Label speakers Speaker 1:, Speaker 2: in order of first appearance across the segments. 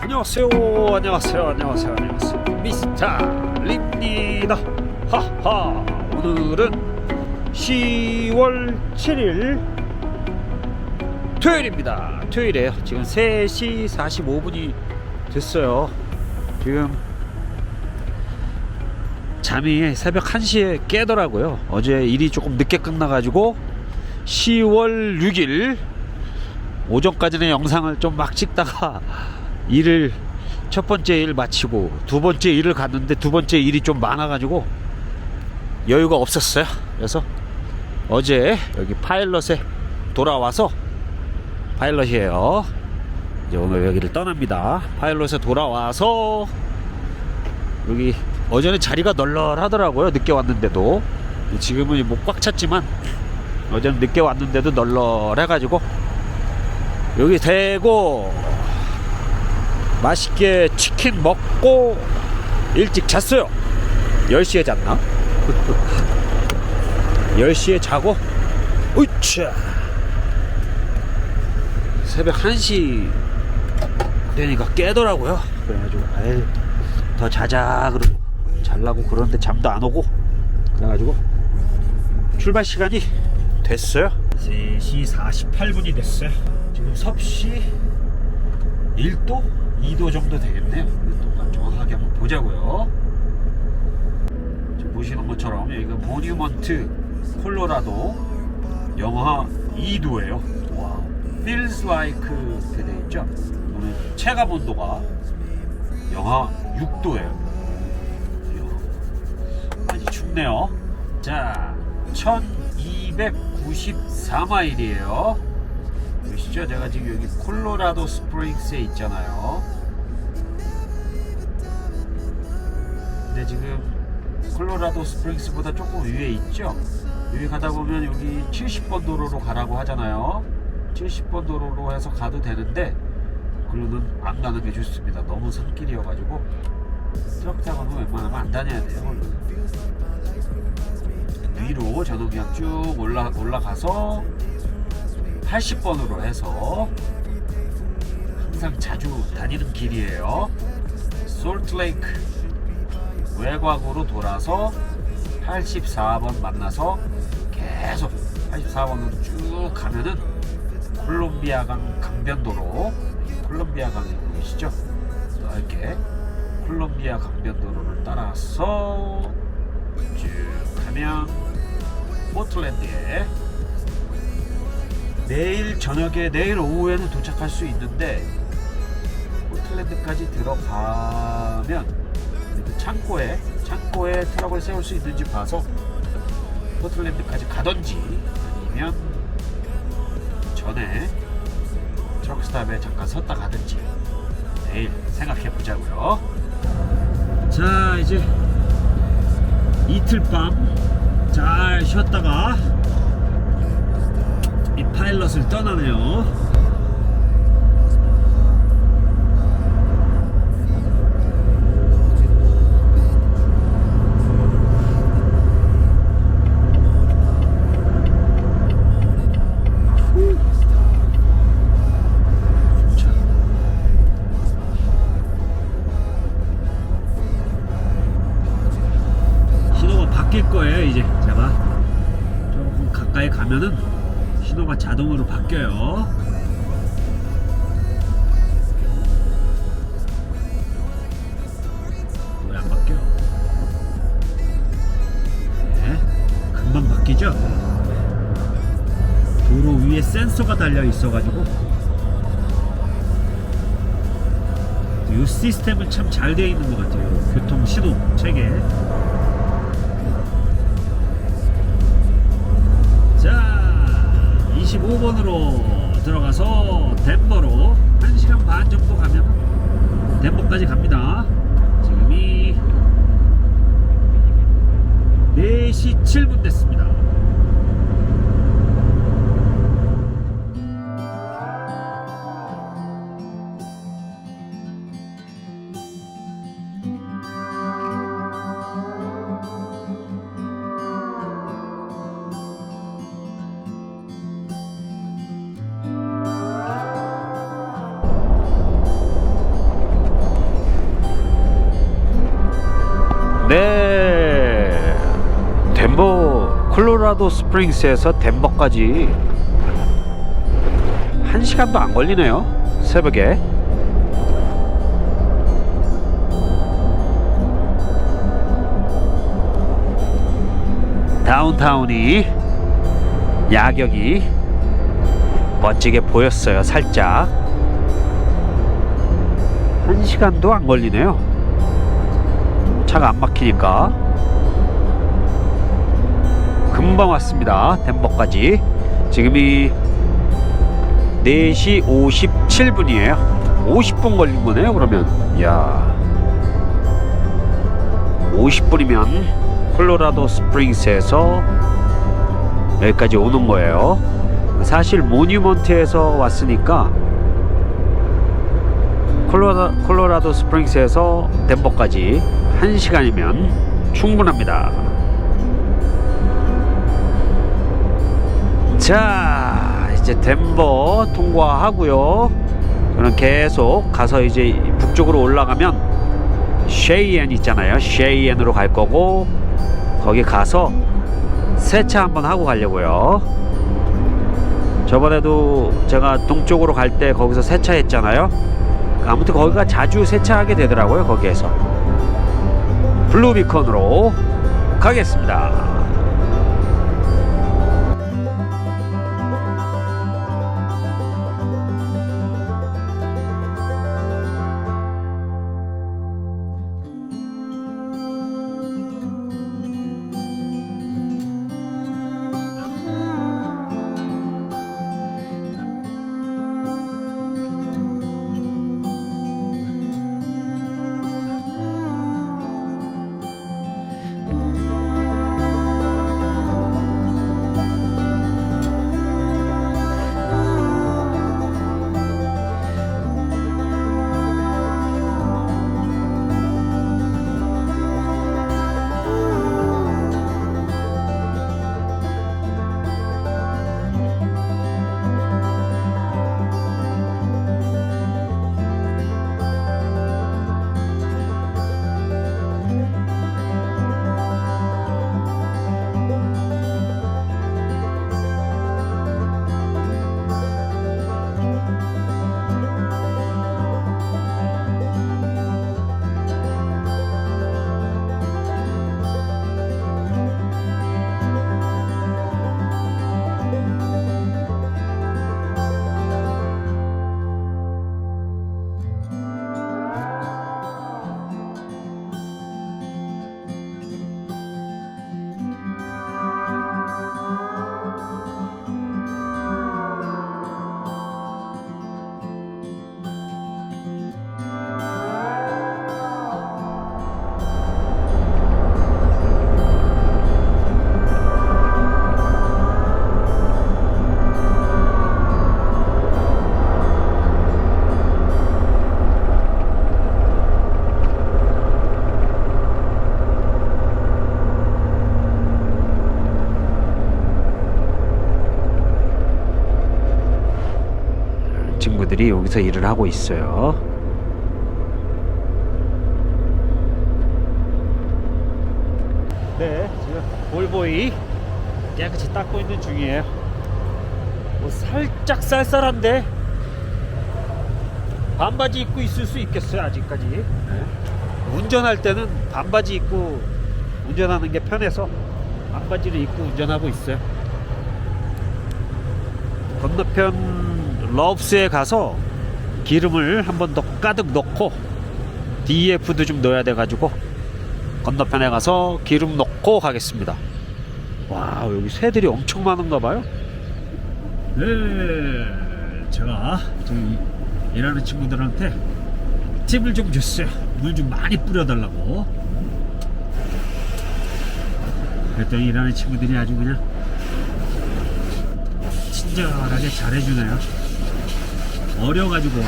Speaker 1: 안녕하세요. 안녕하세요. 안녕하세요. 안녕하세요. 미스터 립니다. 하하. 오늘은 10월 7일 토요일입니다. 토요일에요. 지금 3시 45분이 됐어요. 지금 잠이 새벽 1시에 깨더라고요 어제 일이 조금 늦게 끝나가지고 10월 6일 오전까지는 영상을 좀 막 찍다가 일을 첫 번째 일 마치고 두 번째 일을 갔는데 두 번째 일이 좀 많아가지고 여유가 없었어요. 그래서 어제 여기 파일럿에 돌아와서 파일럿이에요. 이제 오늘 여기를 떠납니다. 파일럿에 돌아와서 여기 어제는 자리가 널널하더라고요. 늦게 왔는데도. 지금은 뭐 꽉 찼지만 어제는 늦게 왔는데도 널널해가지고. 여기 대고 맛있게 치킨 먹고 일찍 잤어요. 10시에 잤나? 10시에 자고 으쌰. 새벽 1시 되니까 깨더라고요. 그래가지고 에이 더 자자 그러고 잘라고 그러는데 잠도 안 오고 그래가지고 출발 시간이 됐어요 3시 48분이 됐어요 지금 섭씨 1도? 2도 정도 되겠네요. 또 정확하게 한번 보자고요. 지금 보시는 것처럼 여기가 모뉴먼트 콜로라도 영하 2도예요. 와, feels like 돼 있죠. 이거는 체감 온도가 영하 6도예요. 춥네요. 자, 1294마일이에요. 보시죠? 제가 지금 여기 콜로라도 스프링스에 있잖아요. 근데 지금 콜로라도 스프링스보다 조금 위에 있죠? 여기 가다 보면 여기 70번 도로로 가라고 하잖아요. 70번 도로로 해서 가도 되는데 그로는 안 가는 게 좋습니다. 너무 산길이어가지고 트럭 타고는 웬만하면 안 다녀야 돼요. 위로 저는 그냥 쭉 올라 올라가서 80번으로 해서 항상 자주 다니는 길이에요. 솔트레이크 외곽으로 돌아서 84번 만나서 계속 84번으로 쭉 가면은 콜롬비아강 강변도로 콜롬비아 강이 보이시죠? 넓게 콜롬비아 강변도로를 따라서 쭉 가면 포틀랜드에 내일 저녁에 내일 오후에는 도착할 수 있는데 포틀랜드까지 들어가면 그 창고에 창고에 트럭을 세울 수 있는지 봐서 포틀랜드까지 가든지 아니면 전에 트럭스탑에 잠깐 섰다 가든지 내일 생각해 보자고요. 자 이제 이틀 밤 잘 쉬었다가 이 파일럿을 떠나네요. 위에 센서가 달려 있어가지고 이 시스템은 참 잘 되어 있는 것 같아요. 교통 신호 체계. 자 25번으로 들어가서 덴버로 1시간 반 정도 가면 덴버까지 갑니다. 지금이 4시 7분 됐습니다 콜로라도 스프링스에서 덴버까지 1시간도 안 걸리네요. 새벽에. 다운타운이 야경이 멋지게 보였어요. 살짝. 1시간도 안 걸리네요. 차가 안 막히니까. 금방 왔습니다. 덴버까지. 지금이 4시 57분이에요. 50분 걸린 거네요, 그러면. 야 50분이면 콜로라도 스프링스에서 여기까지 오는 거예요. 사실 모뉴먼트에서 왔으니까 콜로라, 콜로라도 스프링스에서 덴버까지 1시간이면 충분합니다. 자, 이제 덴버 통과하고요. 저는 계속 가서 이제 북쪽으로 올라가면 쉐이엔 있잖아요. 쉐이엔으로 갈 거고 거기 가서 세차 한번 하고 가려고요. 저번에도 제가 동쪽으로 갈 때 거기서 세차했잖아요. 아무튼 거기가 자주 세차하게 되더라고요. 거기에서 블루비컨으로 가겠습니다. 여기서 일을 하고 있어요. 네, 지금 볼보이 깨끗이 닦고 있는 중이에요. 뭐 살짝 쌀쌀한데 반바지 입고 있을 수 있겠어요 아직까지. 네. 운전할 때는 반바지 입고 운전하는 게 편해서 반바지를 입고 운전하고 있어요. 건너편 러브스에 가서 기름을 한 번 더 가득 넣고 DF도 좀 넣어야 돼 가지고 건너편에 가서 기름 넣고 가겠습니다. 와 여기 새들이 엄청 많은가 봐요. 네, 제가 저기 일하는 친구들한테 팁을 좀 줬어요. 물 좀 많이 뿌려달라고. 그랬더니 일하는 친구들이 아주 그냥 친절하게 잘해주네요. 어려가지고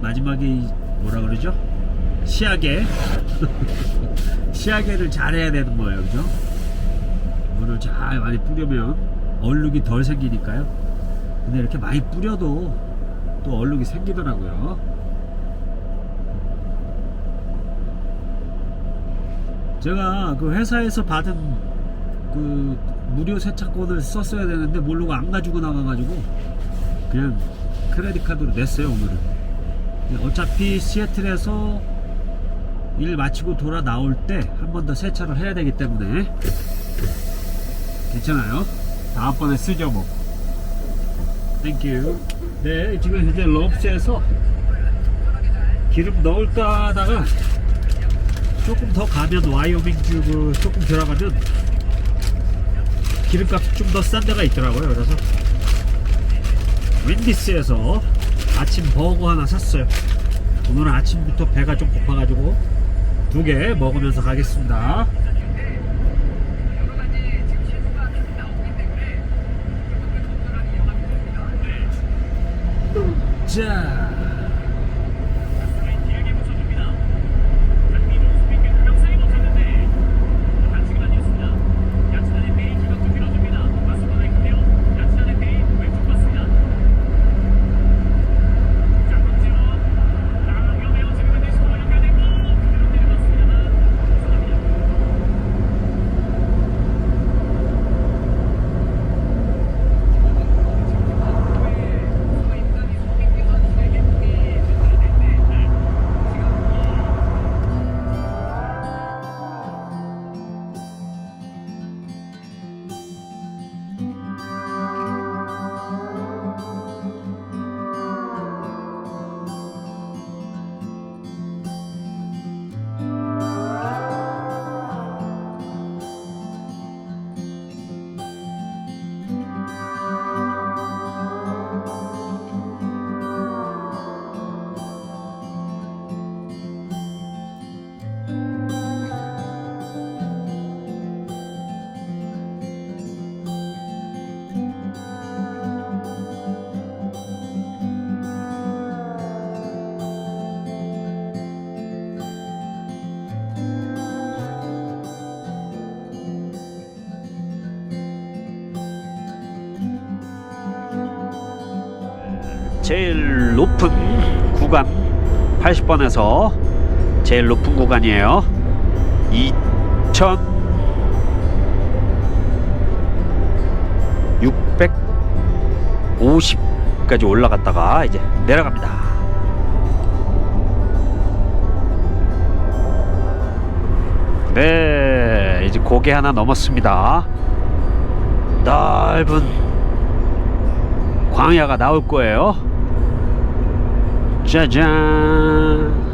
Speaker 1: 마지막에 뭐라 그러죠? 시야계 시야계를 잘해야 되는 거예요, 그죠? 물을 잘 많이 뿌리면 얼룩이 덜 생기니까요. 근데 이렇게 많이 뿌려도 또 얼룩이 생기더라고요. 제가 그 회사에서 받은 그 무료 세차권을 썼어야 되는데 모르고 안 가지고 나가가지고 그냥 크레딧 카드로 냈어요 오늘은. 어차피 시애틀에서 일 마치고 돌아 나올 때 한 번 더 세차를 해야 되기 때문에 괜찮아요. 다음번에 쓰죠 뭐. 땡큐. 네, 지금 현재 럽스에서 기름 넣을까 하다가 조금 더 가면 와이오밍주 그 조금 들어가면 기름값이 좀 더 싼 데가 있더라고요. 그래서 윈디스에서 아침 버거 하나 샀어요. 오늘은 아침부터 배가 좀 고파가지고 두 개 먹으면서 가겠습니다. 자. 제일 높은 구간 80번에서 제일 높은 구간이에요. 2650까지 올라갔다가 이제 내려갑니다. 네, 이제 고개 하나 넘었습니다. 넓은 광야가 나올 거예요. Ja ja.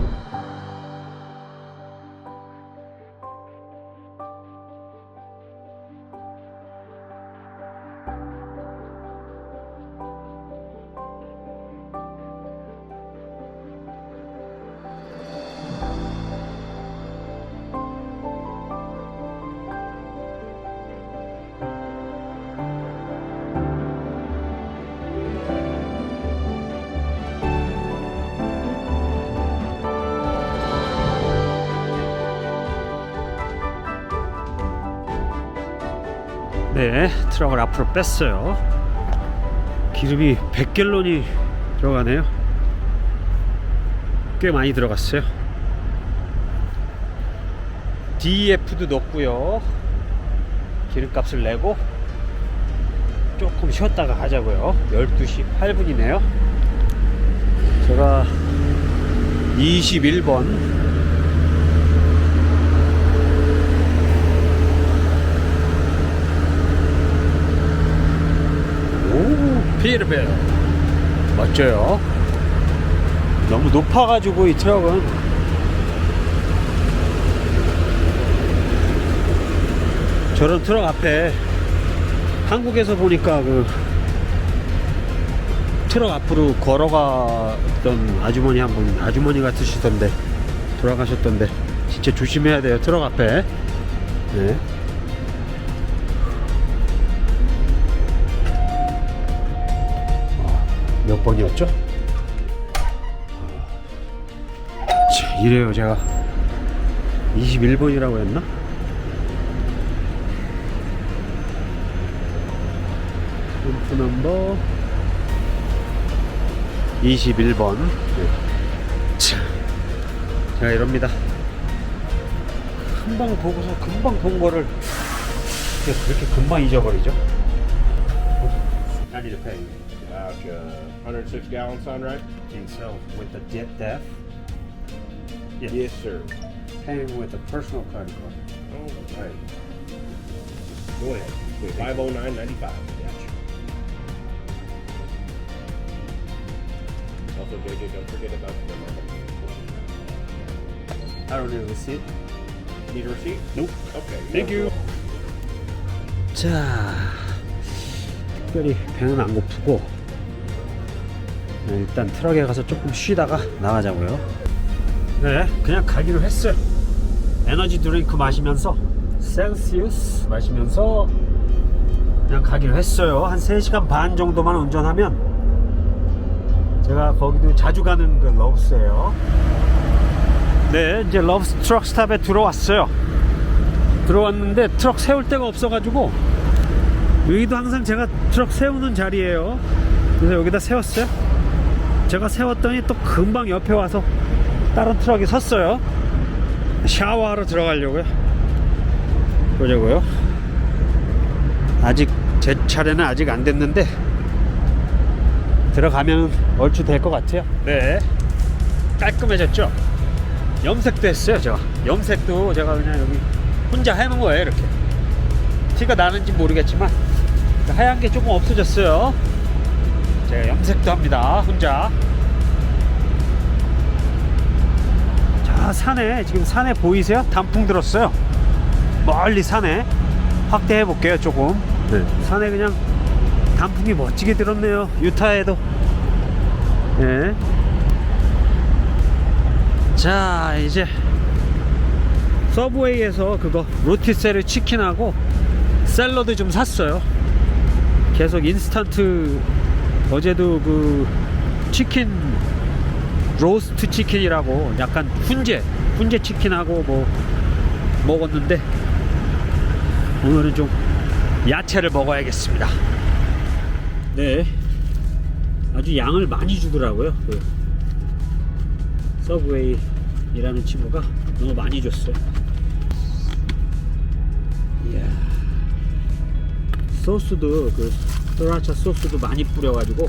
Speaker 1: 트럭을 앞으로 뺐어요. 기름이 100갤론이 들어가네요. 꽤 많이 들어갔어요. DEF도 넣고요. 기름값을 내고 조금 쉬었다가 가자고요. 12시 8분이네요. 제가 21번 오, 피르벨. 멋져요. 너무 높아가지고 이 트럭은 저런 트럭 앞에 한국에서 보니까 그 트럭 앞으로 걸어가던 아주머니 한 분, 아주머니 같으시던데 돌아가셨던데 진짜 조심해야 돼요 트럭 앞에. 네. 몇 번이었죠? 자, 이래요 제가 21번이라고 했나? 램프 넘버 21번. 자, 제가 이럽니다. 금방 보고서 금방 본 거를 그렇게 금방 잊어버리죠? To pay.
Speaker 2: About uh, 106 gallon sunrise?
Speaker 1: think so. With the jet depth?
Speaker 2: Yes, sir.
Speaker 1: Paying with a personal credit card.
Speaker 2: Oh, right. Go ahead. 509.95. Gotcha. Also, JJ, don't forget about the
Speaker 1: I don't need a receipt.
Speaker 2: Need a receipt?
Speaker 1: Nope.
Speaker 2: Okay.
Speaker 1: Thank you. 자, 특별히 배는 안 고프고 네, 일단 트럭에 가서 조금 쉬다가 나가자고요. 네, 그냥 가기로 했어요. 에너지 드링크 마시면서 셀시우스 마시면서 그냥 가기로 했어요. 한 3시간 반 정도만 운전하면 제가 거기도 자주 가는 그 러브스예요. 네, 이제 러브스 트럭 스탑에 들어왔어요. 들어왔는데 트럭 세울 데가 없어가지고 여기도 항상 제가 트럭 세우는 자리예요. 그래서 여기다 세웠어요. 제가 세웠더니 또 금방 옆에 와서 다른 트럭이 섰어요. 샤워하러 들어가려고요. 보자고요. 아직 제 차례는 아직 안 됐는데 들어가면 얼추 될 것 같아요. 네, 깔끔해졌죠. 염색도 했어요, 제가. 염색도 제가 그냥 여기 혼자 해놓은 거예요, 이렇게. 티가 나는지 모르겠지만 하얀 게 조금 없어졌어요. 제가 염색도 합니다, 혼자. 자, 산에 지금 산에 보이세요? 단풍 들었어요. 멀리 산에 확대해 볼게요, 조금. 네, 산에 그냥 단풍이 멋지게 들었네요. 유타에도. 예. 자 이제 서브웨이에서 그거 로티세르 치킨하고 샐러드 좀 샀어요 계속 인스턴트 어제도 그 치킨 로스트 치킨이라고 약간 훈제 훈제 치킨하고 뭐 먹었는데 오늘은 좀 야채를 먹어야겠습니다 네 아주 양을 많이 주더라고요 그 서브웨이이라는 친구가 너무 많이 줬어요. 이야. 소스도 그 스라차 소스도 많이 뿌려가지고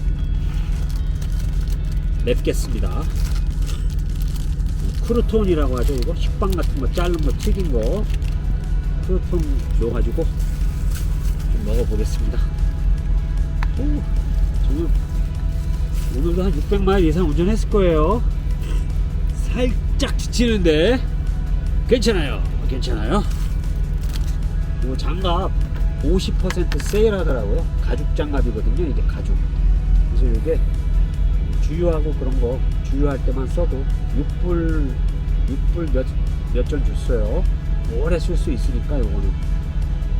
Speaker 1: 맵겠습니다. 크루톤이라고 하죠. 이거 식빵 같은 거 자른 거 튀긴 거 크루톤 줘가지고 좀 먹어보겠습니다. 오, 지금 오늘도 한 600마일 이상 운전했을 거예요. 살짝 지치는데 괜찮아요. 괜찮아요. 이 장갑 50% 세일 하더라고요. 가죽 장갑이거든요. 이게 가죽. 그래서 이게 주유하고 그런 거 주유할 때만 써도 6불 6불 몇몇 전 줬어요. 오래 쓸 수 있으니까 요거는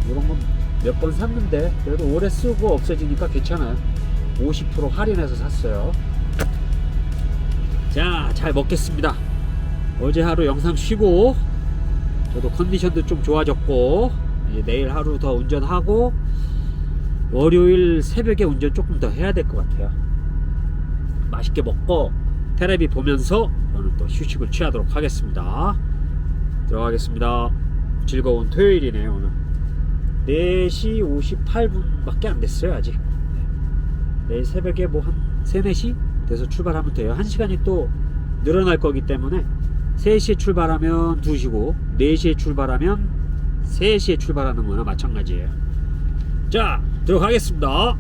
Speaker 1: 이런 건 몇 번 샀는데 그래도 오래 쓰고 없어지니까 괜찮아요. 50% 할인해서 샀어요. 자, 잘 먹겠습니다. 어제 하루 영상 쉬고, 저도 컨디션도 좀 좋아졌고, 이제 내일 하루 더 운전하고, 월요일 새벽에 운전 조금 더 해야 될 것 같아요. 맛있게 먹고, 테레비 보면서 저는 또 휴식을 취하도록 하겠습니다. 들어가겠습니다. 즐거운 토요일이네요, 오늘. 4시 58분밖에 안 됐어요, 아직. 내일 새벽에 뭐 한 3, 4시 돼서 출발하면 돼요. 1시간이 또 늘어날 거기 때문에 3시에 출발하면 2시고 4시에 출발하면 3시에 출발하는 거나 마찬가지예요. 자, 들어가겠습니다.